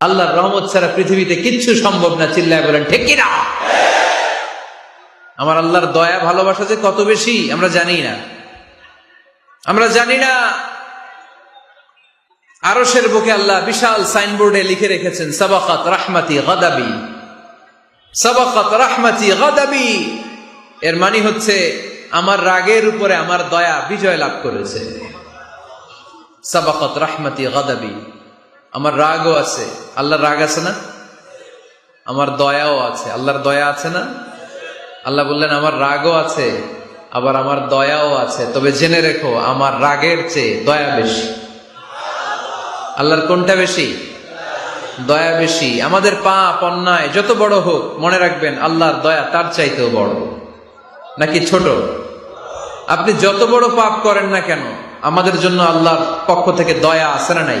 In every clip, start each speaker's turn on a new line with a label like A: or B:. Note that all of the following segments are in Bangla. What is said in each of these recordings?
A: আল্লাহর রহমত ছাড়া পৃথিবীতে কিচ্ছু সম্ভব না, চিল্লায় বলেন, ঠিক কিনা? আমার আল্লাহর দয়া, ভালোবাসা যে কত বেশি, আমরা জানি না। আমরা জানি না, আরশের বুকে আল্লাহ বিশাল সাইনবোর্ডে লিখে রেখেছেন, সাবাকাত রাহমাতি গাদাবি। সাবাকাত রাহমাতি গাদাবি। এর মানে হচ্ছে, আমার রাগের উপরে আমার দয়া বিজয় লাভ করেছে। সাবাকাত রাহমাতি গাদাবি। আমার রাগও আছে। আল্লাহর রাগ আছে না? আমার দয়াও আছে। আল্লাহর দয়া আছে না? আল্লাহ বললেন, আমার রাগও আছে, আবার আমার দয়াও আছে। তবে জেনে রেখো, আমার রাগের চেয়ে দয়া বেশি। আল্লাহর কোনটা বেশি? দয়া বেশি। আমাদের পাপ, অন্যায়, যত বড় হোক, মনে রাখবেন, আল্লাহর দয়া তার চাইতেও বড়। নাকি ছোট? আপনি যত বড় পাপ করেন না কেন, আমাদের জন্য আল্লাহর পক্ষ থেকে দয়া আছে না নাই?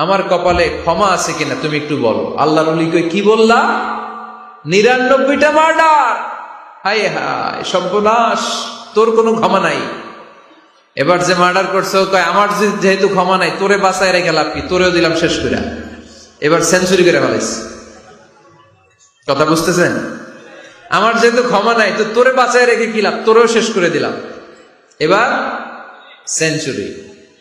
A: আমার কপালে ক্ষমা আছে কিনা তুমি একটু বলো। আল্লাহ অলি কই কি বললা? নিরানব্বইটা মার্ডার। হায় হায়, সর্বনাশ, তোর কোনো ক্ষমা নাই। এবার যে মার্ডার করছে কয়, আমার যেহেতু ক্ষমা নাই, তোরে বাঁচায় রেখে লাভ কি? তোরেও দিলাম শেষ করে এবার সেঞ্চুরি করে ফেলাইছে। কথা বুঝতেছেন? আমার যেহেতু ক্ষমা নাই, তো তোরে বাঁচায় রেখে কি লাভ? তোরেও শেষ করে দিলাম। এবার সেঞ্চুরি।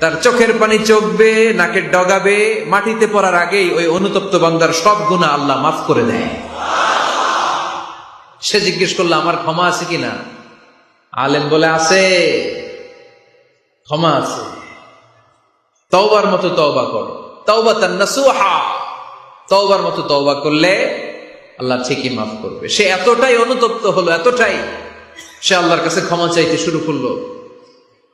A: তার চোখের পানি চোখবে নাকের ডগাবে, মাটিতে পড়ার আগেই ওই অনুতপ্ত বান্দার সব গুণা আল্লাহ মাফ করে দেয়। সে জিজ্ঞেস করল, আমার ক্ষমা আছে কিনা? আলেম বলে, আছে। ক্ষমা আছে। তওবার মতো তওবা কর। তওবা তার নাসুহা। তওবার মতো তওবা করলে আল্লাহ ঠিকই মাফ করবে। সে এতটাই অনুতপ্ত হলো, এতটাই সে আল্লাহর কাছে ক্ষমা চাইতে শুরু করল।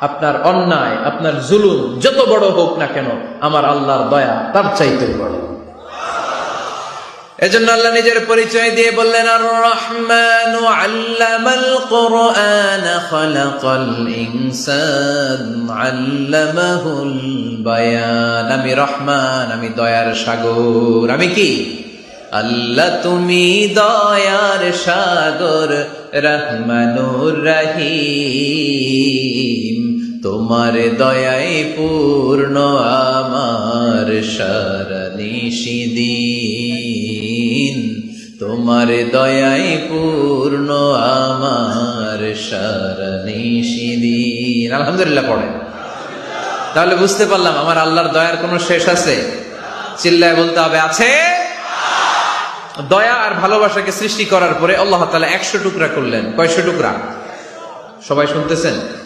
A: আপনার অন্যায়, আপনার জুলুম যত বড় হোক না কেন, আমার আল্লাহর দয়া তার চাইতে বড়। এজন্য আল্লাহ নিজের পরিচয় দিয়ে বললেন আর রহমান আমি রহমান, আমি দয়ার সাগর। আমি কি? আল্লাহ তুমি দয়ার সাগর, রহমানুর রহিম। তোমার দয়ায় পূর্ণ আমার সারনিশিদিন তোমার দয়ায় পূর্ণ আমার সারনিশিদিন আলহামদুলিল্লাহ পড়ে। তাহলে বুঝতে পারলাম আমার আল্লাহর দয়ার কোনো শেষ আছে? চিল্লায় বলতে হবে, আছে। দয়া আর ভালোবাসাকে সৃষ্টি করার পরে আল্লাহ তালা একশো টুকরা করলেন। কয়শো টুকরা? সবাই শুনতেছেন?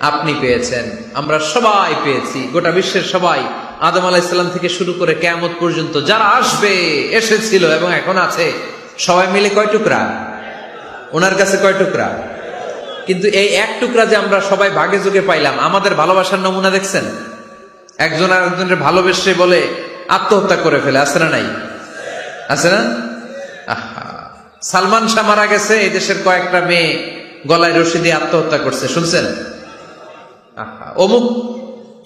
A: আপনি পেয়েছেন। আমরা সবাই পেয়েছি। গোটা বিশ্বের সবাই আদম আলাইসাল্লাম থেকে শুরু করে কেয়ামত পর্যন্ত যারা আসবে, এসেছিল এবং এখন আছে, সবাই মিলে কয় টুকরা? ওনার কাছে কয় টুকরা? কিন্তু এই এক টুকরা যে আমরা সবাই ভাগে যোগে পাইলাম, আমাদের ভালোবাসার নমুনা দেখছেন? একজন আর একজনের ভালোবেসে বলে আত্মহত্যা করে ফেলে, আছে না নাই? আছে না। সালমান শাহ মারা গেছে এই দেশের কয়েকটা মেয়ে গলায় রশি দিয়ে আত্মহত্যা করছে, শুনছেন। অমুক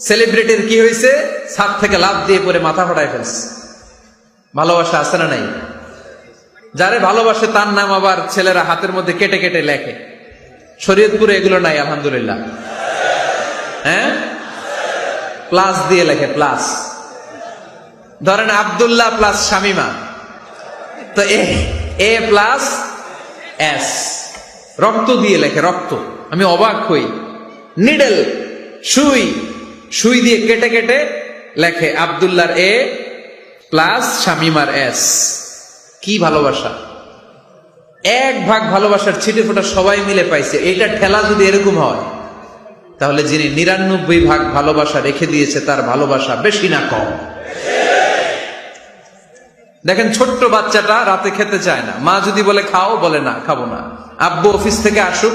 A: সেলিব্রিটির কি হয়েছে ছাদ থেকে লাভ দিয়ে পরে মাথা ফাটায় ফেলছে। ভালোবাসা আছে না নাই? যারে ভালোবাসে তার নাম আবার ছেলেরা হাতের মধ্যে কেটে কেটে লেখে। শরীয়তপুরে এগুলো নাই, আলহামদুলিল্লাহ। হ্যাঁ? প্লাস দিয়ে লেখে প্লাস ধরেন আব্দুল্লাহ প্লাস শামিমা। তো এ এ প্লাস এস রক্ত দিয়ে লেখে, রক্ত। আমি অবাক হই। নিডেল সুই সুই দিয়ে কেটে কেটে লেখে আব্দুল্লাহর এ প্লাস শামিমার এস। কি ভালোবাসা। এক ভাগ ভালোবাসার ছিটে ফোটা সবাই মিলে পাইছে। এটা ঠেলা যদি এরকম হয়, তাহলে যিনি নিরানব্বই ভাগ ভালোবাসা রেখে দিয়েছে, তার ভালোবাসা বেশি না কম। দেখেন, ছোট্ট বাচ্চাটা রাতে খেতে চায় না। মা যদি বলে, খাও, বলে, না, খাব না। আব্বু অফিস থেকে আসুক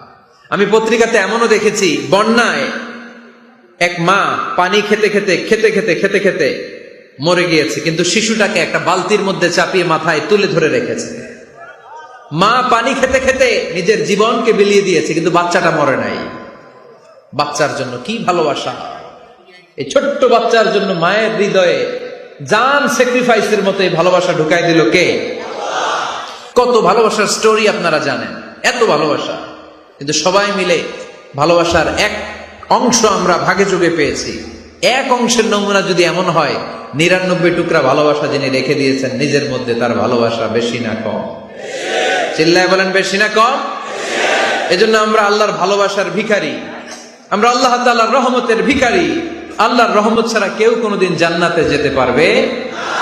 A: আমি পত্রিকাতে এমনও দেখেছি, বন্যায় এক মা পানি খেতে খেতে খেতে খেতে খেতে খেতে মরে গিয়েছে, কিন্তু শিশুটাকে একটা বালতির মধ্যে চাপিয়ে মাথায় তুলে ধরে রেখেছে। মা পানি খেতে খেতে নিজের জীবনকে বিলিয়ে দিয়েছে, কিন্তু বাচ্চাটা মরে নাই। বাচ্চার জন্য কি ভালোবাসা? এই ছোট্ট বাচ্চার জন্য মায়ের হৃদয়ে জান স্যাক্রিফাইসের মতো এই ভালোবাসা ঢুকাই দিল কে? কত ভালোবাসার স্টোরি আপনারা জানেন, এত ভালোবাসা। কিন্তু সবাই মিলে ভালোবাসার এক অংশ আমরা ভাগে যোগে পেয়েছি। এক অংশের নমুনা যদি এমন হয়, নিরানব্বই টুকরা ভালোবাসা যিনি রেখে দিয়েছেন, নিজের মধ্যে তার ভালোবাসা বেশি না কম। চিল্লায় বলেন, বেশি না কম? এজন্য আমরা আল্লাহর ভালোবাসার ভিখারি। আমরা আল্লাহ তাআলার রহমতের ভিখারি। আল্লাহর রহমত ছাড়া কেউ কোনোদিন জান্নাতে যেতে পারবে না।